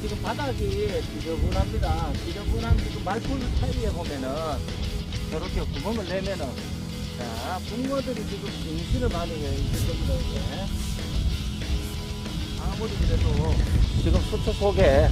자, 지금 바닥이 지저분합니다. 지저분한 지금 말풀 사이에 보면은 저렇게 구멍을 내면은 자, 붕어들이 지금 임신을 많이 해 있을 겁니다, 이제. 아무리 그래도 지금 수초 속에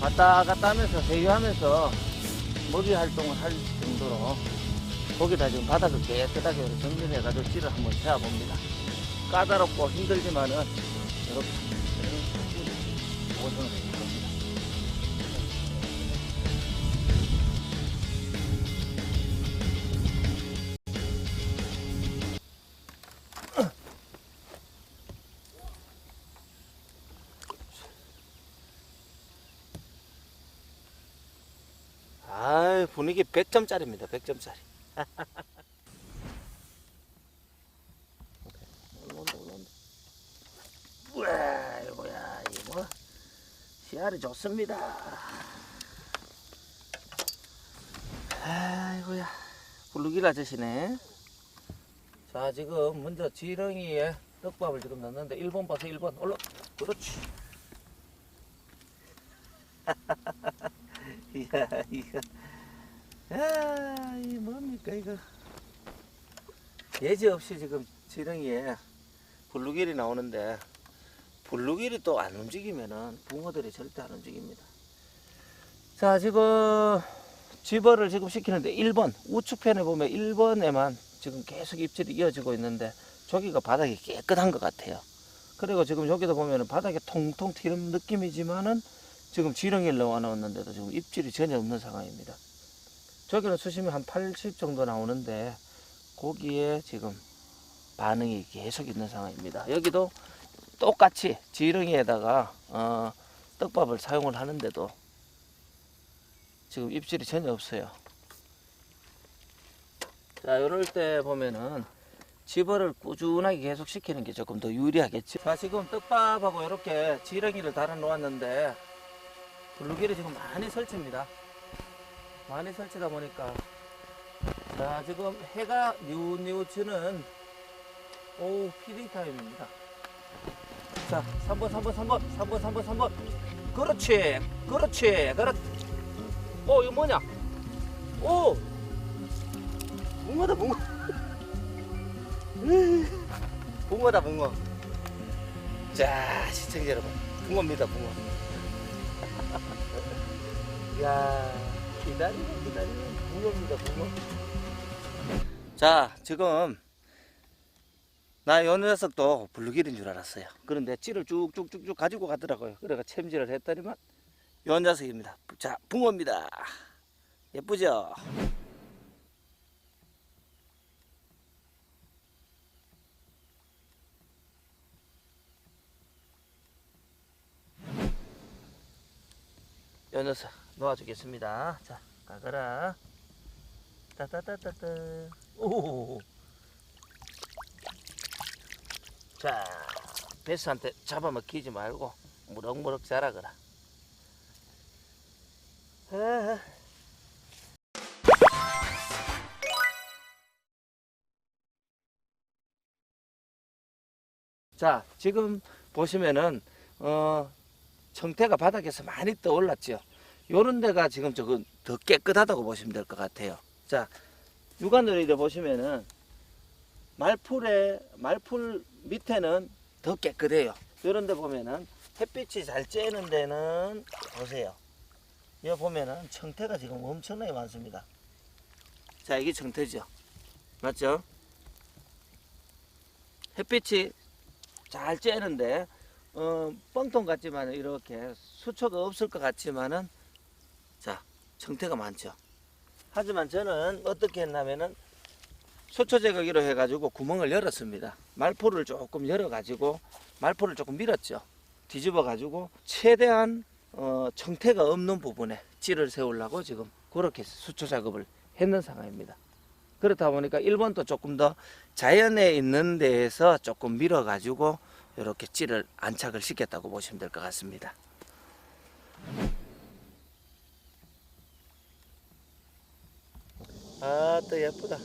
왔다 갔다 하면서 회유하면서 먹이 활동을 할 정도로 거기다 지금 바닥을 깨끗하게 정리해가지고 찌를 한번 세워봅니다. 까다롭고 힘들지만은 이렇게. 아 분위기 100점짜리입니다. 100점짜리. 올라온다 올라온다. 씨알이 좋습니다. 아이고야 굴르길 아저씨네. 자 지금 먼저 지렁이에 떡밥을 지금 넣는데 1번 봐서 1번 올라 그렇지. 이야 이거 야 이 뭡니까 이거 예지 없이 지금 지렁이에 블루길이 나오는데 블루길이 또 안 움직이면은 붕어들이 절대 안 움직입니다 자 지금 집어를 지금 시키는데 1번 우측편에 보면 1번에만 지금 계속 입질이 이어지고 있는데 저기가 바닥이 깨끗한 것 같아요 그리고 지금 여기도 보면은 바닥에 통통 튀는 느낌이지만은 지금 지렁이를 넣어 넣었는데도 지금 입질이 전혀 없는 상황입니다. 저기는 수심이 한 80 정도 나오는데 거기에 지금 반응이 계속 있는 상황입니다. 여기도 똑같이 지렁이에다가 어, 떡밥을 사용을 하는데도 지금 입질이 전혀 없어요. 자, 이럴 때 보면은 집어를 꾸준하게 계속 시키는 게 조금 더 유리하겠죠. 자, 지금 떡밥하고 이렇게 지렁이를 달아 놓았는데 블루길이 지금 많이 설치입니다. 많이 설치다 보니까 자 지금 해가 뉴뉴 지는 오후 피딩 타임입니다. 자 3번 3번 3번 3번 3번 3번. 그렇지 그렇지 그렇 어 이거 뭐냐? 오! 붕어다 붕어. 붕어다 붕어. 자 시청자 여러분. 붕어입니다 붕어. 야 기다리고 기다리면 붕어입니다 붕어. 자 지금 나 요 녀석도 블루길인 줄 알았어요 그런데 찌를 쭉쭉쭉쭉 가지고 가더라고요 그래가 챔질을 했더니만 요 녀석입니다 자 붕어입니다 예쁘죠 요 녀석 놓아주겠습니다. 자, 가거라. 따따따따따. 오. 자, 베스한테 잡아먹히지 말고 무럭무럭 자라거라. 아. 자, 지금 보시면은 어 청태가 바닥에서 많이 떠올랐죠. 요런 데가 지금 조금 더 깨끗하다고 보시면 될 것 같아요. 자, 육안으로 이래 보시면은 말풀에 말풀 밑에는 더 깨끗해요. 요런 데 보면은 햇빛이 잘 쬐는 데는 보세요. 여기 보면은 청태가 지금 엄청나게 많습니다. 자, 이게 청태죠. 맞죠? 햇빛이 잘 쬐는데 어, 뻥통 같지만 이렇게 수초가 없을 것 같지만은 자 청태가 많죠. 하지만 저는 어떻게 했냐면은 수초 제거기로 해가지고 구멍을 열었습니다. 말포를 조금 열어가지고 말포를 조금 밀었죠. 뒤집어가지고 최대한 어, 청태가 없는 부분에 찌를 세우려고 지금 그렇게 수초 작업을 했는 상황입니다. 그렇다 보니까 1번도 조금 더 자연에 있는 데에서 조금 밀어가지고 이렇게 찌를 안착을 시켰다고 보시면 될 것 같습니다. 아, 또 예쁘다.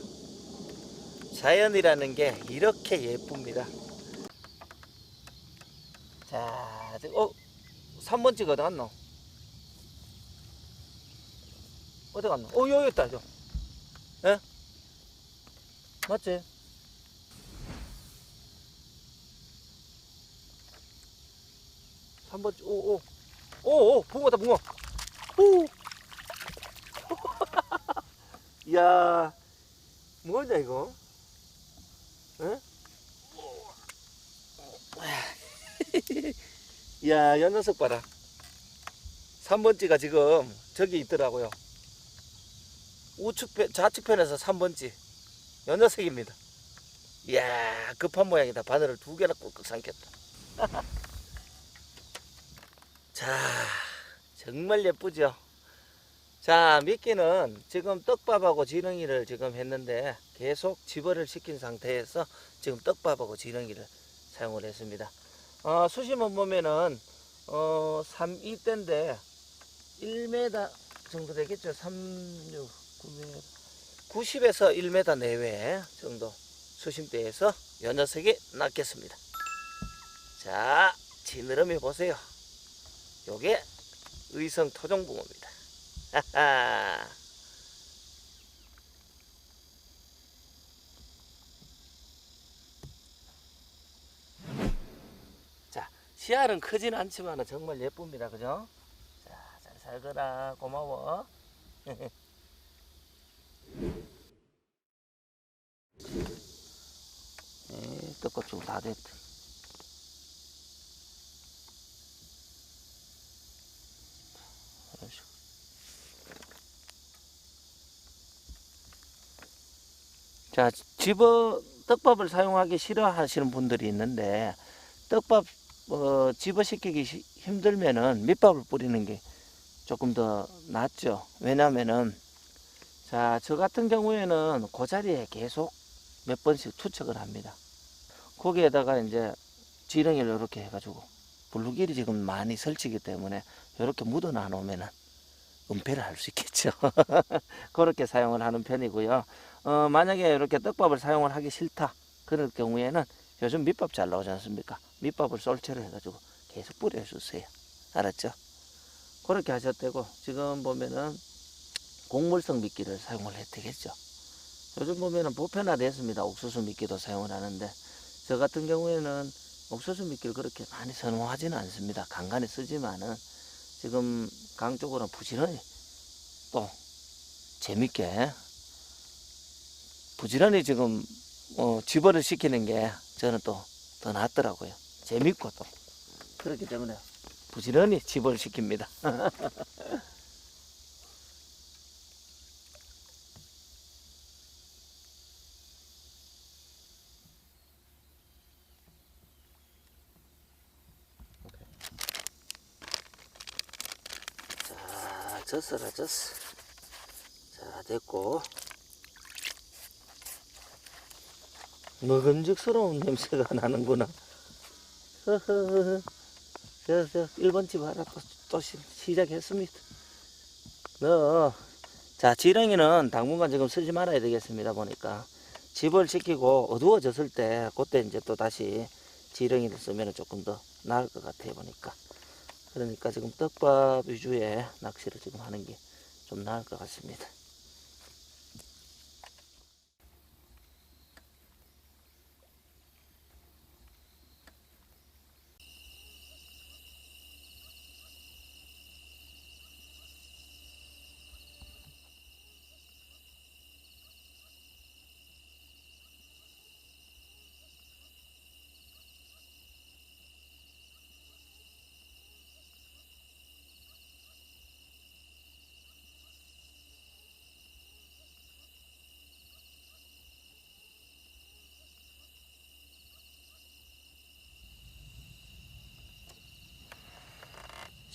자연이라는 게 이렇게 예쁩니다. 자, 어, 3번째가 어디 갔노? 어디 갔노? 어, 여기 있다, 저. 예? 맞지? 삼번째 오, 오. 오, 오, 붕어다, 붕어. 오. 이야, 뭐냐, 이거? 예? 이야, 요 녀석 봐라. 3번째가 지금 저기 있더라고요. 우측편, 좌측편에서 3번째. 요 녀석입니다. 이야, 급한 모양이다. 바늘을 두 개나 꿀꺽 삼켰다. 자, 정말 예쁘죠? 자, 미끼는 지금 떡밥하고 지렁이를 지금 했는데 계속 집어를 시킨 상태에서 지금 떡밥하고 지렁이를 사용을 했습니다. 어, 수심은 보면은 어, 3, 2대인데 1m 정도 되겠죠. 3, 6, 9m. 90에서 1m 내외 정도 수심대에서 요 녀석이 낚겠습니다. 자, 지느러미 보세요. 요게 의성 토종붕어입니다. 자, 씨알은 크진 않지만 정말 예쁩니다. 그죠? 자, 잘 살거라. 고마워. 에, 떡꽃 좀다 됐다. 이런 식으로. 자, 집어 떡밥을 사용하기 싫어하시는 분들이 있는데 떡밥 어, 집어 시키기 시- 힘들면은 밑밥을 뿌리는 게 조금 더 낫죠. 왜냐면은 자, 저 같은 경우에는 그 자리에 계속 몇 번씩 투척을 합니다. 거기에다가 이제 지렁이를 이렇게 해가지고 블루길이 지금 많이 설치기 때문에 이렇게 묻어 놔 놓으면은 은폐를 할 수 있겠죠. 그렇게 사용을 하는 편이고요. 어, 만약에 이렇게 떡밥을 사용을 하기 싫다. 그럴 경우에는 요즘 밑밥 잘 나오지 않습니까? 밑밥을 솔체로 해가지고 계속 뿌려주세요. 알았죠? 그렇게 하셨되고 지금 보면은 곡물성 미끼를 사용을 해도 되겠죠. 요즘 보면은 보편화됐습니다. 옥수수 미끼도 사용을 하는데 저 같은 경우에는 옥수수 미끼를 그렇게 많이 선호하지는 않습니다. 간간히 쓰지만은 지금 강 쪽으로는 부지런히 또 재밌게 부지런히 지금 어, 집어를 시키는 게 저는 또 더 낫더라고요. 재밌고 또 그렇기 때문에 부지런히 집어를 시킵니다. 자, 졌어라 졌어. 자, 됐고. 먹음직스러운 냄새가 나는구나. 허허허. 저, 저, 1번 집 하나 또, 또 시, 시작했습니다. 너, 자, 지렁이는 당분간 지금 쓰지 말아야 되겠습니다. 보니까. 집을 시키고 어두워졌을 때, 그때 이제 또 다시 지렁이를 쓰면 조금 더 나을 것 같아요. 보니까. 그러니까 지금 떡밥 위주의 낚시를 지금 하는 게 좀 나을 것 같습니다.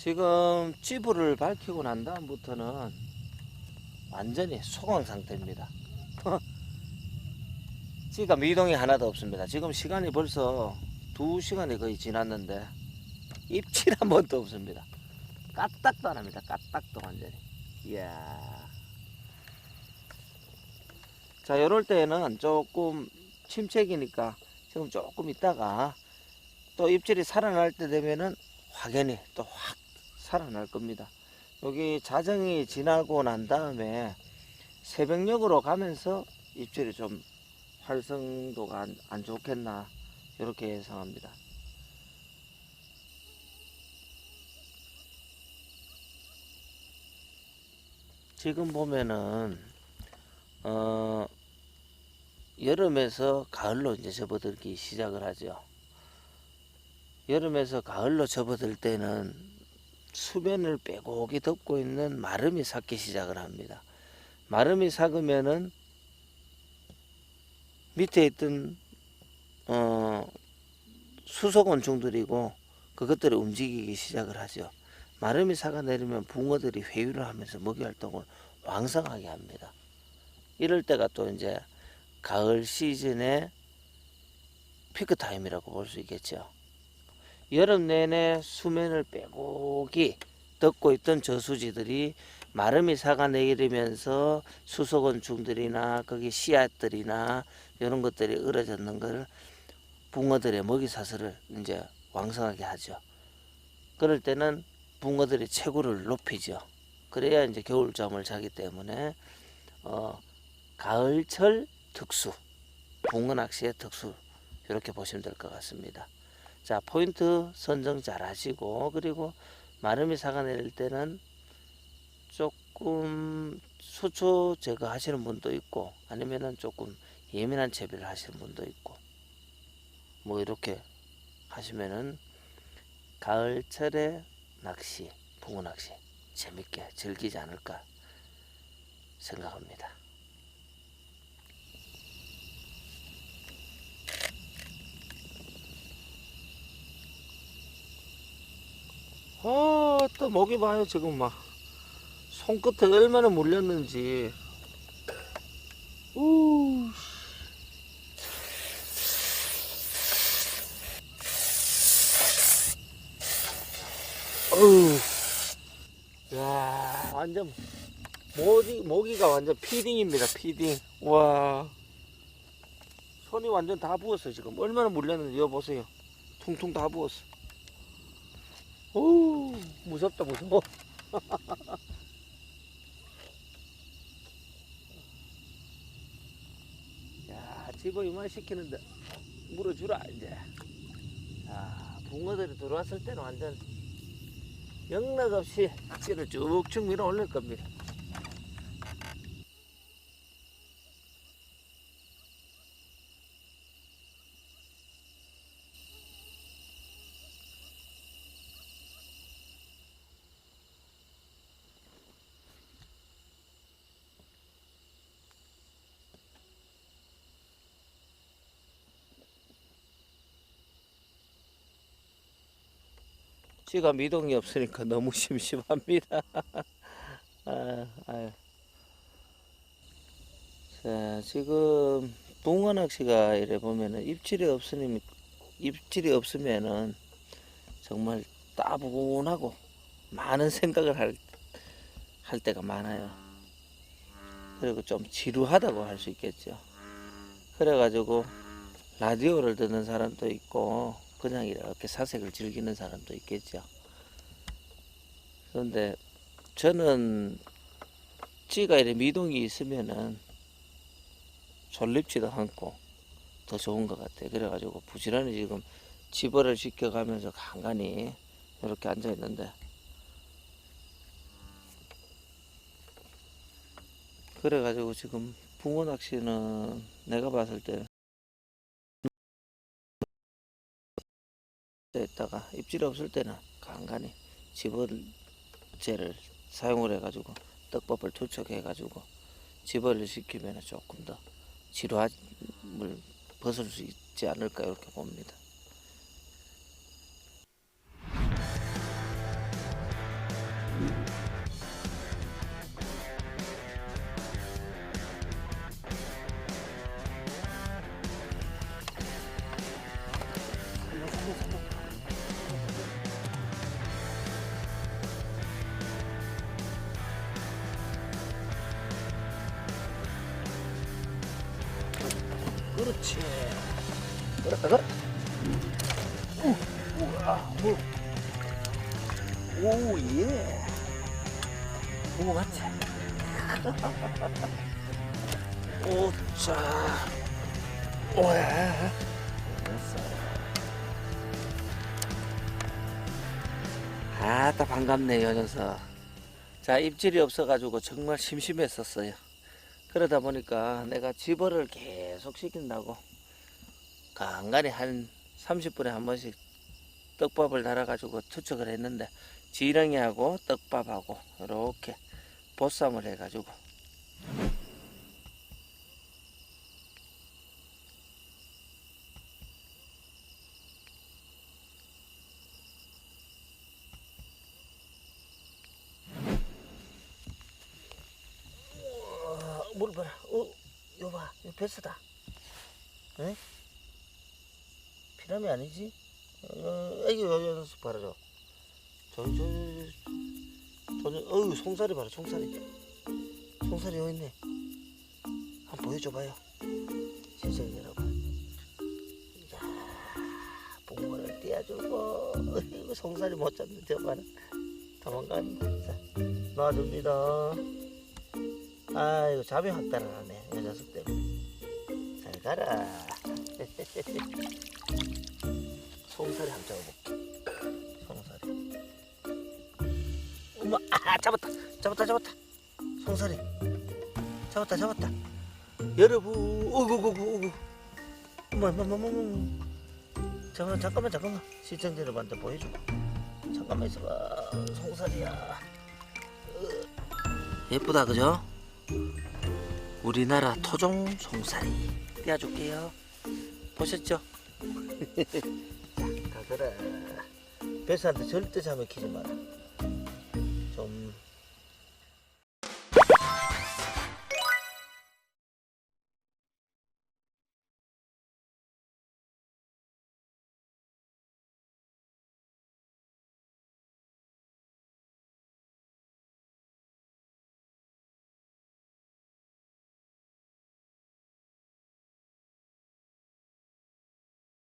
지금 찌부를 밝히고 난 다음부터는 완전히 소강 상태입니다. 찌가 미동이 하나도 없습니다. 지금 시간이 벌써 두 시간이 거의 지났는데 입질 한 번도 없습니다. 까딱도 안 합니다. 까딱도 완전히. 이야. 자, 이럴 때는 조금 침체기니까 지금 조금 있다가 또 입질이 살아날 때 되면은 확연히 또 확 살아날 겁니다. 여기 자정이 지나고 난 다음에 새벽녘으로 가면서 입질이 좀 활성도가 안, 안 좋겠나 이렇게 예상합니다. 지금 보면은 어 여름에서 가을로 이제 접어들기 시작을 하죠. 여름에서 가을로 접어들 때는 수면을 빼곡히 덮고 있는 마름이 삭기 시작을 합니다. 마름이 삭으면은 밑에 있던 어 수소곤충들이고 그것들이 움직이기 시작을 하죠. 마름이 삭아 내리면 붕어들이 회유를 하면서 먹이 활동을 왕성하게 합니다. 이럴 때가 또 이제 가을 시즌의 피크 타임이라고 볼 수 있겠죠. 여름 내내 수면을 빼곡히 덮고 있던 저수지들이 마름이 사가 내리면서 수소곤충들이나 거기 씨앗들이나 이런 것들이 으러졌는 걸 붕어들의 먹이 사슬을 이제 왕성하게 하죠. 그럴 때는 붕어들이 체구를 높이죠. 그래야 이제 겨울잠을 자기 때문에 어, 가을철 특수 붕어 낚시의 특수 이렇게 보시면 될 것 같습니다. 자 포인트 선정 잘 하시고 그리고 마름이 사가 내릴 때는 조금 수초 제거 하시는 분도 있고 아니면은 조금 예민한 채비를 하시는 분도 있고 뭐 이렇게 하시면은 가을철에 낚시 붕어 낚시 재밌게 즐기지 않을까 생각합니다. 아, 또 목이 봐요, 지금 막. 손끝에 얼마나 물렸는지. 우. 어우. 야, 완전 모기 모기가 완전 피딩입니다. 피딩. 와. 손이 완전 다 부었어 지금. 얼마나 물렸는지 이거 보세요. 퉁퉁 다 부었어. 오, 무섭다 무서워. 야, 집어 이만 시키는데 물어주라 이제. 자, 붕어들이 들어왔을 때는 완전 영락 없이 찌를 쭉쭉 밀어 올릴 겁니다. 지가 미동이 없으니까 너무 심심합니다. 아, 아유. 자, 지금 붕어 낚시가 이래 보면은 입질이 없으니 입질이 없으면은 정말 따분하고 많은 생각을 할, 할 때가 많아요. 그리고 좀 지루하다고 할 수 있겠죠. 그래가지고 라디오를 듣는 사람도 있고 그냥 이렇게 사색을 즐기는 사람도 있겠죠. 그런데 저는 찌가 이렇게 미동이 있으면은 졸립지도 않고 더 좋은 것 같아요. 그래가지고 부지런히 지금 집어를 시켜가면서 간간히 이렇게 앉아 있는데 그래가지고 지금 붕어 낚시는 내가 봤을 때 있다가 입질이 없을 때는 간간히 집어제를 사용을 해가지고 떡밥을 투척해가지고 집어를 시키면 조금 더 지루함을 벗을 수 있지 않을까 이렇게 봅니다. 아따, 반갑네요, 녀석. 자, 입질이 없어가지고 정말 심심했었어요. 그러다 보니까 내가 집어를 계속 시킨다고 간간히 한 30분에 한 번씩 떡밥을 달아가지고 투척을 했는데 지렁이하고 떡밥하고 이렇게 보쌈을 해가지고 우와, 물 봐라 어, 이거 봐 이거 베스다. 에? 피라미 아니지? 어, 애기 여기 녀석 봐라 저 저기 저기 저기 어유 송사리 봐라 송사리. 송사리 여기 있네. 한번 보여줘봐요. 시청자 여러분. 자 붕어를 띄워주고 이거 송사리 못 잡는 저 봐라. 도망가니 자 놔줍니다 아이고 잠이 확 달아나네 이 녀석 때문에. 잘 가라. 송사리 한번 잡아볼게. 송사리. 엄마 아 잡았다. 잡았다 잡았다. 송사리. 잡았다 잡았다. 여러분 오구구구구. 엄마 잠깐만 잠깐만 잠깐만. 시청자 여러분한테 보여주고 잠깐만 있어봐. 송사리야. 으, 예쁘다 그죠? 우리나라 토종 송사리 띄워줄게요. 보셨죠? 자 가거라 배스한테 절대 잠을 키지 마라